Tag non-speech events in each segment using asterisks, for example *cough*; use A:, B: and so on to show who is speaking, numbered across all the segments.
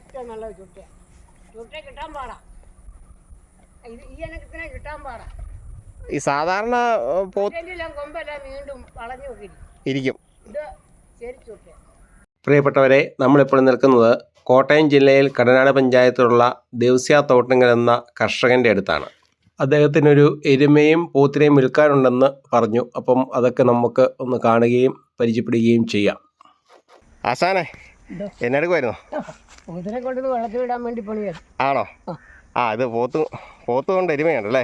A: ഏറ്റവും നല്ലത് ചുട്ട. ചുട്ട കിട്ടാൻ പാടാ. ഇത് ഈ ഇനക്കത്തിനെ കിട്ടാൻ പാടാ.
B: ഈ സാധാരണ
A: ഇതിന്റെല്ലാം കൊമ്പെല്ലാം വീണ്ടും വളഞ്ഞു
B: ഇരിക്കും.
A: ഇത് ശരി ചുട്ട.
B: പ്രിയപ്പെട്ടവരെ നമ്മളിപ്പോൾ നിൽക്കുന്നത് കോട്ടയം ജില്ലയിൽ കടനാട് പഞ്ചായത്തിലുള്ള ദേവസ്യ തോട്ടങ്ങൾ എന്ന കർഷകന്റെ അടുത്താണ്. അദ്ദേഹത്തിനൊരു എരുമയും പോത്തിനെയും വിൽക്കാനുണ്ടെന്ന് പറഞ്ഞു. അപ്പം അതൊക്കെ നമുക്ക് ഒന്ന് കാണുകയും പരിചയപ്പെടുകയും ചെയ്യാം. ആശാനെ
A: എന്തോ?
B: എന്നെടുക്കുമായിരുന്നു
A: വെള്ളത്തിൽ വിടാൻ വേണ്ടി പണിയത്
B: ആണോ?
A: ആ.
B: ഇത് പോത്ത് പോത്ത് കൊണ്ട് എരുമയുണ്ടല്ലേ?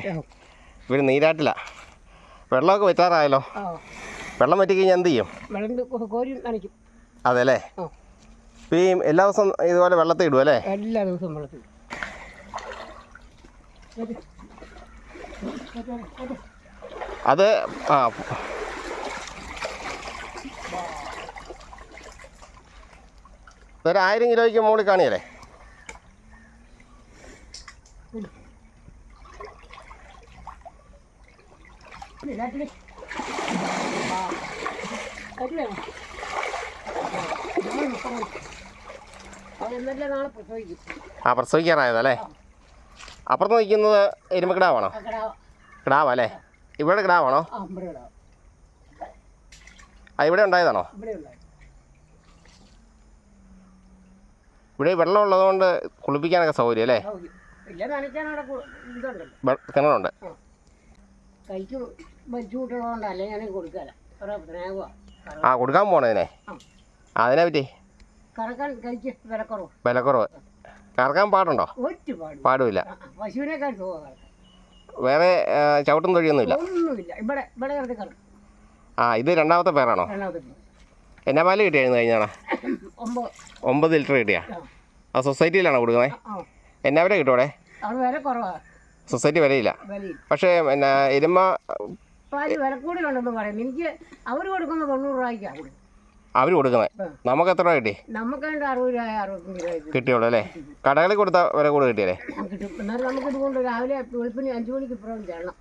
B: ഇവർ നീരാട്ടില്ല വെള്ളമൊക്കെ വെച്ചാറായല്ലോ? വെള്ളം വറ്റിക്കഴിഞ്ഞാൽ എന്ത് ചെയ്യും?
A: വെള്ളം കോരി നനയ്ക്കും.
B: അതെ അല്ലേ ഈ എല്ലാ ദിവസവും ഇതുപോലെ വെള്ളത്തിൽ ഇടും അല്ലേ
A: എല്ലാ ദിവസവും വെള്ളത്തിൽ
B: അത് ആ ഇതൊരു ആയിരം കിലോയ്ക്ക് മുകളിൽ കാണിയല്ലേ.
A: ആ.
B: പ്രസവിക്കാറായതല്ലേ അപ്പുറത്ത് നിൽക്കുന്നത് എരുമ കിടാവാണോ കിടാവല്ലേ ഇവിടെ കിടാവാണോ.
A: ആ ഇവിടെ
B: ഉണ്ടായതാണോ
A: ഇവിടെ
B: വെള്ളം ഉള്ളതുകൊണ്ട് കുളിപ്പിക്കാനൊക്കെ സൗകര്യം അല്ലേ? കിണറുണ്ട്.
A: കൈക്ക് വലിച്ചു അല്ലെങ്കിൽ ഞാൻ കൊടുക്കാല
B: ആ കൊടുക്കാൻ പോണതിനെ. അതിനെ പറ്റി?
A: വിലക്കുറവ്.
B: കറക്കാൻ പാടുണ്ടോ?
A: പാടില്ല
B: പാടുമില്ല. വേറെ ചവിട്ടും തൊഴിയൊന്നുമില്ല ആ ഇത് രണ്ടാമത്തെ പേരാണോ. എന്നാ പാൽ കിട്ടിയായിരുന്നു കഴിഞ്ഞാണ്
A: ഒമ്പത്
B: ലിറ്റർ കിട്ടിയാ?
A: ആ.
B: സൊസൈറ്റിയിലാണോ കൊടുക്കുന്നത് എന്നാ വരെ കിട്ടും
A: അവിടെ?
B: സൊസൈറ്റി വിലയില്ല. പക്ഷേ പിന്നെ എരുമ
A: അവർ എനിക്ക് അവർ തൊണ്ണൂറ് രൂപയ്ക്കാണ്
B: അവർ കൊടുക്കുന്നത് നമുക്ക് എത്ര രൂപ കിട്ടി?
A: നമുക്ക് അറുപത് രൂപ അറുപത്തഞ്ച് രൂപ ഇത്
B: കിട്ടിയുള്ളൂ അല്ലേ? കടകളിൽ കൊടുത്ത വില കൂടെ കിട്ടിയല്ലേ?
A: കിട്ടും. എന്നാലും നമുക്ക് ഇതുകൊണ്ട് രാവിലെ വെളുപ്പിന് അഞ്ച് മണിക്ക് ഇപ്പുറം ചെല്ലണം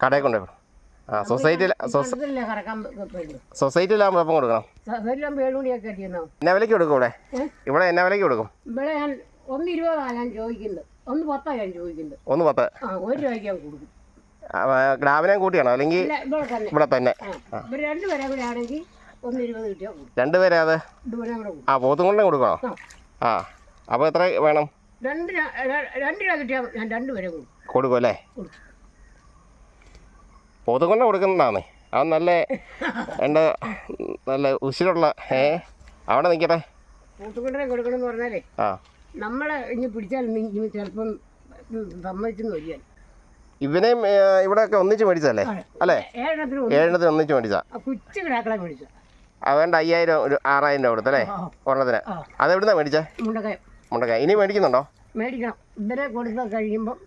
B: കടയിൽ കൊണ്ടുപോയി. ആ സൊസൈറ്റിയിൽ സൊസ-
A: അടുത്തല്ലേ കറക്കാൻ പറ്റും.
B: സൊസൈറ്റിയിലാകുമ്പോൾ എപ്പം കൊടുക്കണം. എന്നാ വിലയ്ക്ക് കൊടുക്കും ഇവിടെ. ഇവിടെ എന്നാ വിലയ്ക്ക് കൊടുക്കും.
A: ഇവിടെ ഞാൻ ഒന്ന് ഇരുപതാണ് ഞാൻ ചോദിക്കുന്നത് ഒന്ന് പത്താണ് ഞാൻ ചോദിക്കുന്നത്
B: ഒന്ന് പത്ത്.
A: ഒരു രൂപയ്ക്ക് ഞാൻ കൊടുക്കും.
B: ഗ്രാമിനെ കൂട്ടിയാണോ? അല്ലെങ്കിൽ
A: ഇവിടെ തന്നെ. രണ്ടുപേരെ കൂടെ ആണെങ്കിൽ ഒന്ന് ഇരുപത് കിട്ടിയാൽ കൊടുക്കും.
B: രണ്ടുപേരെ അത്? ആ പോത്തും കൊണ്ടേ കൊടുക്കണോ?
A: ആ.
B: അപ്പോൾ എത്ര വേണം?
A: രണ്ട് രണ്ട് കിട്ടിയാൽ ഞാൻ രണ്ടുപേരെ കൊടുക്കും.
B: കൊടുക്കും അല്ലേ? കൊണ്ട കൊടുക്കുന്നതാണേ. അത് നല്ല എന്റെ നല്ല ഉശിരുള്ള ഏ? അവിടെ നിൽക്കട്ടെ.
A: കൂട്ടുകൊണ്ടേ കൊടുക്കണമെന്ന് പറഞ്ഞാലേ
B: ആ.
A: നമ്മളെ ഇനി പിടിച്ചാൽ ചിലപ്പം സമ്മതിച്ചെന്ന് വരിക.
B: ഇവനെയും ഇവിടെയൊക്കെ ഒന്നിച്ച് മേടിച്ചല്ലേ അല്ലേ?
A: ഏഴെണ്ണത്തിന് ഒന്ന്
B: ഏഴെണ്ണത്തിന് ഒന്നിച്ച് മേടിച്ചാ
A: കുച്ചു കിടാക്കളെ മേടിച്ച
B: അതുകൊണ്ട് അയ്യായിരം ഒരു ആറായിരം രൂപ കൊടുത്തല്ലേ? ഒരെണ്ണത്തിന്.
A: അത്
B: അതെവിടുന്നാ മേടിച്ചേ?
A: മുണ്ടക്കായ.
B: മുണ്ടക്കായ. ഇനി മേടിക്കുന്നുണ്ടോ?
A: മേടിക്കണം. ഇവരെ കൊടുത്ത കഴിയുമ്പം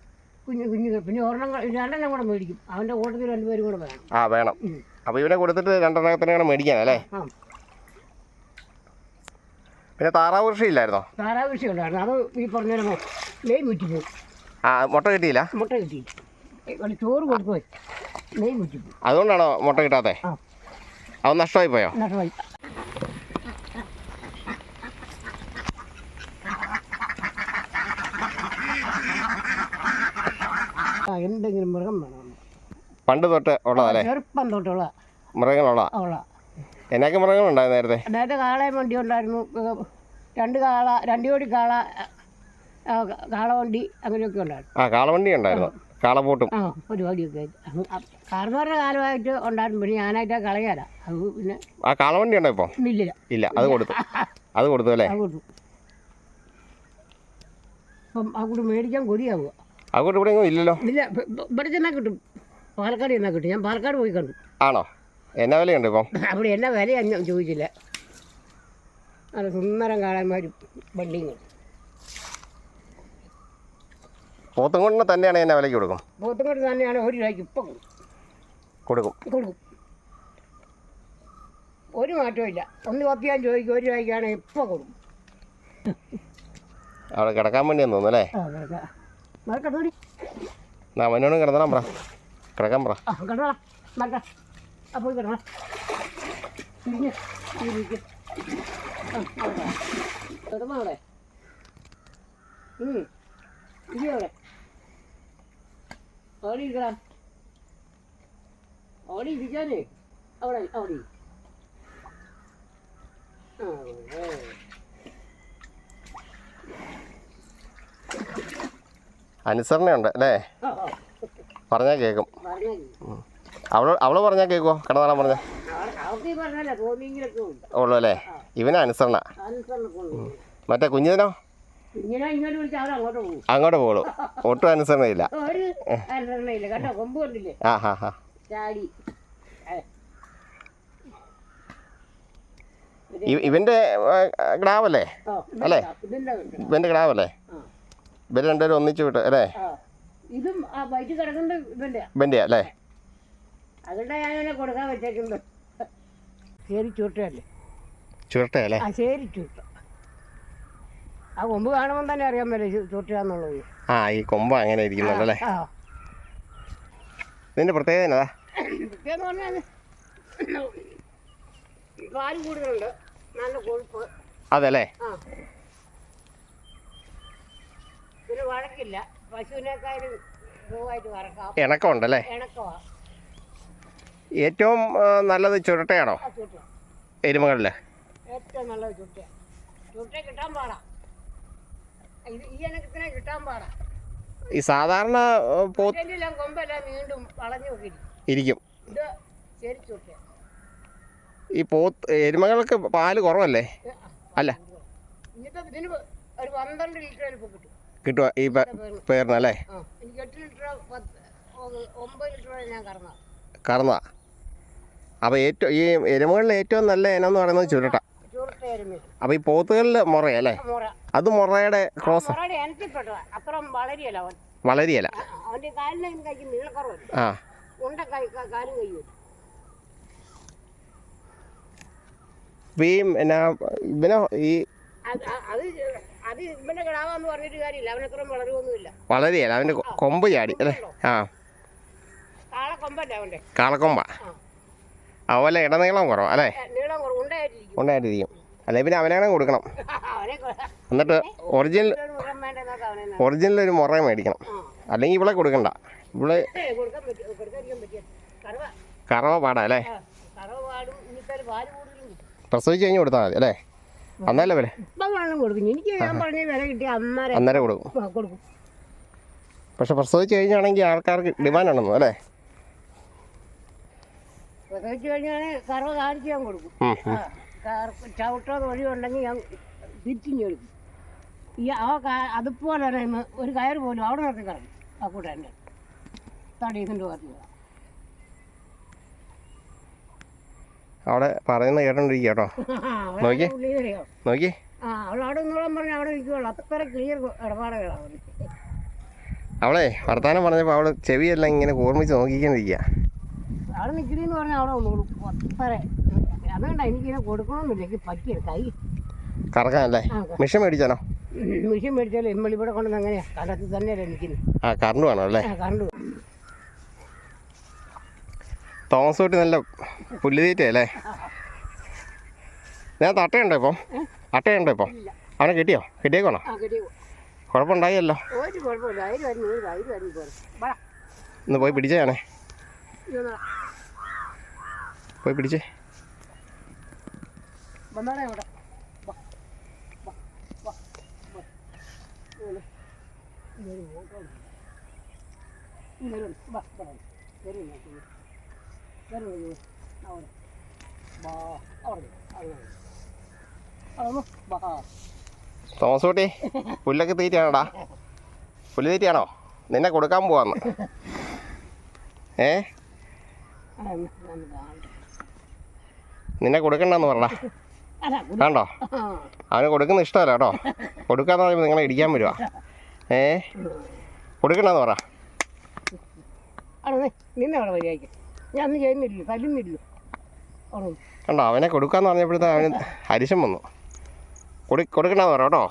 A: കുഞ്ഞു കുഞ്ഞു പിന്നെ ഒരെണ്ണം കൂടെ- രണ്ടെണ്ണം കൂടെ മേടിക്കും. അവന്റെ കൂട്ടത്തിൽ രണ്ടുപേരും കൂടെ വേണം.
B: ആ വേണം. അപ്പോൾ ഇവനെ കൊടുത്തിട്ട് രണ്ടെണ്ണത്തിനാണ് മേടിക്കാനല്ലേ
A: ആ.
B: പിന്നെ താറാവ് കൃഷി ഇല്ലായിരുന്നോ?
A: താറാവ് കൃഷി ഉണ്ടായിരുന്നു. അത് ഈ പറഞ്ഞ നെയ് മുറ്റിപ്പോയി
B: ആ മുട്ട കിട്ടിയില്ല?
A: മുട്ട കിട്ടി ഇവിടെ ചോറ് കൊടുക്കുമോ നെയ് മുറ്റിപ്പോയി
B: അതുകൊണ്ടാണോ മുട്ട കിട്ടാത്തേ?
A: ആ.
B: അത് നഷ്ടമായി പോയോ?
A: നഷ്ടമായി ആ എന്തെങ്കിലും മൃഗം വേണം
B: പണ്ട് തൊട്ട് ഉള്ളതല്ലേ?
A: ചെറുപ്പം തൊട്ടുള്ള
B: മൃഗങ്ങളുള്ള?
A: ഉള്ള.
B: എന്നൊക്കെ മൃഗങ്ങളുണ്ടായിരുന്നു നേരത്തെ?
A: അതായത് കാളയും വണ്ടി ഉണ്ടായിരുന്നു. രണ്ട് കാള രണ്ട് കോടി കാള കാളവണ്ടി അങ്ങനെയൊക്കെ ഉണ്ടായിരുന്നു.
B: ആ കാളവണ്ടി ഉണ്ടായിരുന്നു. കാളപോട്ടും
A: ആ പരിപാടിയൊക്കെ കാർന്നവരുടെ കാലമായിട്ട് ഉണ്ടായിരുന്നു. പിന്നെ ഞാനായിട്ട് കളയാല അത് പിന്നെ
B: ആ കാളവണ്ടി ഉണ്ടോ ഇപ്പോൾ
A: ഇല്ല
B: ഇല്ല അത് കൊടുത്തു. അത് കൊടുത്തു അല്ലേ?
A: അത് കൊടുത്തു. അപ്പം ആ കൂടി മേടിക്കാൻ കൊതിയാവുക.
B: അതുകൊണ്ട് ഇവിടെ ഇല്ലല്ലോ?
A: ഇല്ല ഇവിടെ ചെന്നാൽ കിട്ടും. പാലക്കാട് ചെന്നാൽ കിട്ടും. ഞാൻ പാലക്കാട് പോയി കണ്ടു.
B: ആണോ? എന്നാ വിലയുണ്ട് ഇപ്പം? *laughs*
A: അവിടെ എന്നാ വിലയാണ് ഞാൻ ചോദിച്ചില്ല. നല്ല സുന്ദരം കാണാൻ വണ്ടിയും കിട്ടും
B: പോത്തും കൊണ്ട് തന്നെയാണ് എന്നാ വിലയ്ക്ക് കൊടുക്കും?
A: പോത്തുംകോട്ട് തന്നെയാണ് ഒരു രൂപയ്ക്ക് ഇപ്പം
B: കൊടുക്കും.
A: കൊടുക്കും. ഒരു മാറ്റവും ഇല്ല. ഒന്ന് പത്തിയാൻ ചോദിക്കും ഒരു രൂപയ്ക്കാണ് ഇപ്പം കൊടുക്കും.
B: അവിടെ കിടക്കാൻ വേണ്ടി തോന്നുന്നു അല്ലേ? അവനോട് കിടന്നോളാം പറ. കിടക്കാൻ പറ.
A: അപ്പോൾ തിരിഞ്ഞ് അവിടെ. കിടന്നോ. ഇരി അവിടെ. അവിടെ ഇരിക്കടാ. അവിടെ ഇരിക്കാനേ. അവിടെ അവിടെ. ആ.
B: അനുസരണയുണ്ട് അല്ലേ. പറഞ്ഞാൽ കേൾക്കും അവൾ അവൾ പറഞ്ഞാൽ കേൾക്കുമോ കിടന്നാളാൻ പറഞ്ഞ? ഉള്ളു. അല്ലേ? ഇവന് അനുസരണ. മറ്റേ കുഞ്ഞിനോ?
A: അങ്ങോട്ട്
B: പോകുള്ളു. ഒട്ടും അനുസരണയില്ല. ആ ഹാ ഹാ. ഇവന്റെ ഗ്രാവല്ലേ? കിടാവല്ലേ അല്ലേ? ഇവന്റെ കിടാവല്ലേ
A: ആ.
B: ഇവർ രണ്ടുപേരും ഒന്നിച്ചു വിട്ട് അല്ലേ.
A: ഇതും ആ വയറ്റ് കിടക്കുന്നത് ഇവന്റെ.
B: ഇവന്റെ അല്ലേ?
A: അതുകൊണ്ടാ ഞാൻ ഇവനെ കൊടുക്കാൻ വെച്ചേക്കുന്നത്. ശരി ചുട്ടല്ലേ
B: ചുരുട്ടയല്ലേ?
A: ആ ശരി ആ കൊമ്പ് കാണുമ്പോൾ തന്നെ അറിയാൻ പറ്റില്ല
B: ആ ഈ കൊമ്പ അങ്ങനെ ഇരിക്കുന്നുണ്ടല്ലേ
A: ആ
B: ഇതിന്റെ പ്രത്യേകത എന്നതാ
A: പ്രത്യേകം പറഞ്ഞാൽ പാൽ കൂടുതലുണ്ട്. നല്ല കൊഴുപ്പ്.
B: അതല്ലേ
A: ആ. വഴക്കില്ല. പശുവിനേക്കാളും സുഖമായിട്ട് വറക്കാം
B: ഇണക്കമുണ്ടല്ലേ?
A: ഇണക്കമാ.
B: ഏറ്റവും ആ, നല്ലത് ചുരുട്ടയാണോ?
A: ആ ചുട്ട
B: എരുമകളിൽ
A: ഏറ്റവും നല്ലത് ചുട്ട ചുട്ട കിട്ടാൻ പാടാ. ഇത് ഈ ഇണക്കത്തിനെ കിട്ടാൻ പാടാ.
B: ഈ സാധാരണ ആ, പോ
A: ചുറ്റെല്ലാം കൊമ്പെല്ലാം വീണ്ടും വളഞ്ഞു
B: ഇരിക്കും.
A: ഇത് ശരി ചുട്ട
B: ഈ പോത്ത് എരുമകൾക്ക് പാൽ കുറവല്ലേ? അല്ല.
A: ഇതിന് ഒരു പന്ത്രണ്ട് ലിറ്റർ ഇപ്പോൾ കിട്ടും.
B: കിട്ടുക ഈ പേരിന് പേരിനല്ലേ
A: കറങ്ങാം
B: കറന്ന അപ്പോൾ ഏറ്റവും ഈ എരുമകളിൽ ഏറ്റവും നല്ല ഇനം എന്ന് പറയുന്നത് ചുരുട്ട.
A: അപ്പൊ
B: അപ്പോൾ ഈ പോത്തുകളിൽ മുറയല്ലേ?
A: മുറ.
B: അത് മുറയുടെ ക്രോസ്.
A: വളരിയല്ല ആ,
B: അപ്പോൾ ഈ പിന്നെ ഈ
A: അത് ഇവന്റെ കിടാവാന്ന് പറഞ്ഞിട്ട് കാര്യമില്ല. അവനത്രയും വളരുമൊന്നുമില്ല
B: വളരെയല്ല അവന്റെ കൊമ്പ് ചാടി അല്ലേ? ആ.
A: കാളെ കൊമ്പല്ല അവന്റെ.
B: കാളക്കൊമ്പ. അതുപോലെ ഇടനീളം കുറവ് അല്ലേ?
A: നീളം കുറവ് ഉണ്ടായിട്ടിരിക്കും
B: ഉണ്ടായിട്ടിരിക്കും അല്ലെ പിന്നെ അവനാണ് കൊടുക്കണം. എന്നിട്ട് ഒറിജിനൽ ഒറിജിനൽ ഒരു മുറ മേടിക്കണം. അല്ലെങ്കിൽ ഇവിടെ കൊടുക്കണ്ട.
A: ഇവിടെ കറവ.
B: പാടാ അല്ലേ? പ്രസവിച്ച് കഴിഞ്ഞ് കൊടുത്താൽ മതി അല്ലേ? അന്നല്ലേ വില?
A: ഇപ്പം വേണം കൊടുക്കും. എനിക്ക് ഞാൻ പറഞ്ഞ വില കിട്ടിയ അന്നേരം
B: അന്നേരം കൊടുക്കും. പക്ഷെ പ്രസവിച്ച് കഴിഞ്ഞാണെങ്കിൽ ആൾക്കാർക്ക് ഡിമാൻഡ് ആണെന്ന് അല്ലേ?
A: പ്രസവിച്ച് കഴിഞ്ഞാൽ കറവ കാണിച്ച് ഞാൻ കൊടുക്കും. ചവിട്ടോ ഈ ആ അതുപോലെ ഒരു കയർ പോലും അവിടെ നിർത്തി കിടക്കും ആ കൂട്ടാന്റെ തടീസിന്റെ ഭാഗത്ത്
B: അവിടെ പറയുന്ന കേട്ടോണ്ടിരിക്കുക കേട്ടോ *laughs* നോക്കി.
A: നോക്കി.
B: അവളെ വർത്താനം പറഞ്ഞപ്പോൾ അവൾ ചെവിയെല്ലാം ഇങ്ങനെ ഓർമ്മിച്ച് നോക്കിക്കൊണ്ടിരിക്കുക
A: അവിടെ പറഞ്ഞാൽ അവിടെ ഒന്നുകൂടി അത്ര അതുകൊണ്ടാ എനിക്കിങ്ങനെ കൊടുക്കണമെന്നില്ല എനിക്ക് പറ്റിയ കൈ.
B: കറക്കാനല്ലേ? മിഷൻ മേടിച്ചാനോ
A: മിഷൻ മേടിച്ചാലും കൊണ്ടുവന്ന് അങ്ങനെയാ. കടത്തിൽ തന്നെയല്ലേ നിൽക്കുന്നത്
B: ആ കറണ്ട് വേണം അല്ലേ
A: കറണ്ട്
B: തോമസ് കുട്ടി നല്ല പുല്ലുതീറ്റയല്ലേ ഞാൻ അട്ടയുണ്ടോ ഇപ്പം? അട്ടയുണ്ടോ ഇപ്പം? അവനെ കിട്ടിയോ? കിട്ടിയേക്കോണോ കുഴപ്പമുണ്ടായല്ലോ. ഒന്ന് പോയി പിടിച്ചേണേ പോയി പിടിച്ചേ.
A: വന്നാടേ അവിടെ
B: തോമസ് കുട്ടി പുല്ലൊക്കെ തീറ്റയാണോടാ? പുല്ല് തീറ്റയാണോ? നിന്നെ കൊടുക്കാൻ പോവാന്ന്. ഏ? നിന്നെ കൊടുക്കണ്ടെന്ന് പറടാ
A: അല്ല
B: കണ്ടോ? അവന് കൊടുക്കുന്ന ഇഷ്ടമല്ല കേട്ടോ. കൊടുക്കാന്ന് പറയുമ്പോൾ നിങ്ങളെ ഇടിക്കാൻ വരുവാ. ഏ? കൊടുക്കണ്ടെന്ന് പറ.
A: നിന്നെ അവിടെ ഞാൻ ചെയ്യുന്നില്ല തല്ലുന്നില്ലല്ലോ
B: കണ്ടോ അവനെ കൊടുക്കാന്ന് പറഞ്ഞപ്പോഴത്തെ അവന് ഹരിശം വന്നു. കൊടു കൊടുക്കണ്ടെന്ന് പറ കേട്ടോ.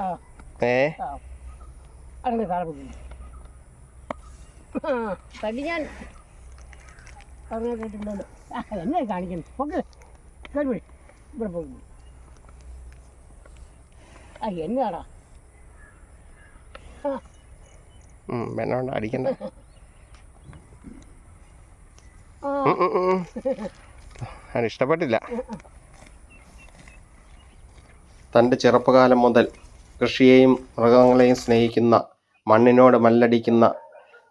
A: ആ.
B: ഏ?
A: ആ. ആ തല്ലി ഞാൻ. അങ്ങനെ കേട്ടിട്ടുണ്ടല്ലോ. ആ എന്നെ കാണിക്കുന്നു ഓക്കെ കയറി ഇവിടെ പോകുന്നു ആ എന്നാടാ
B: വേണ്ട അടിക്കണ്ട.
A: ആ
B: ഉം, ഉം, ഉം. അത് ഇഷ്ടപ്പെട്ടില്ല തന്റെ ചെറുപ്പകാലം മുതൽ കൃഷിയെയും മൃഗങ്ങളെയും സ്നേഹിക്കുന്ന മണ്ണിനോട് മല്ലടിക്കുന്ന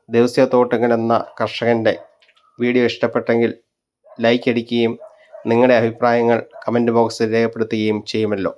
B: ദിവസ്യത്തോട്ടങ്ങൾ എന്ന കർഷകന്റെ വീഡിയോ ഇഷ്ടപ്പെട്ടെങ്കിൽ ലൈക്ക് അടിക്കുകയും നിങ്ങളുടെ അഭിപ്രായങ്ങൾ കമന്റ് ബോക്സിൽ രേഖപ്പെടുത്തുകയും ചെയ്യുമല്ലോ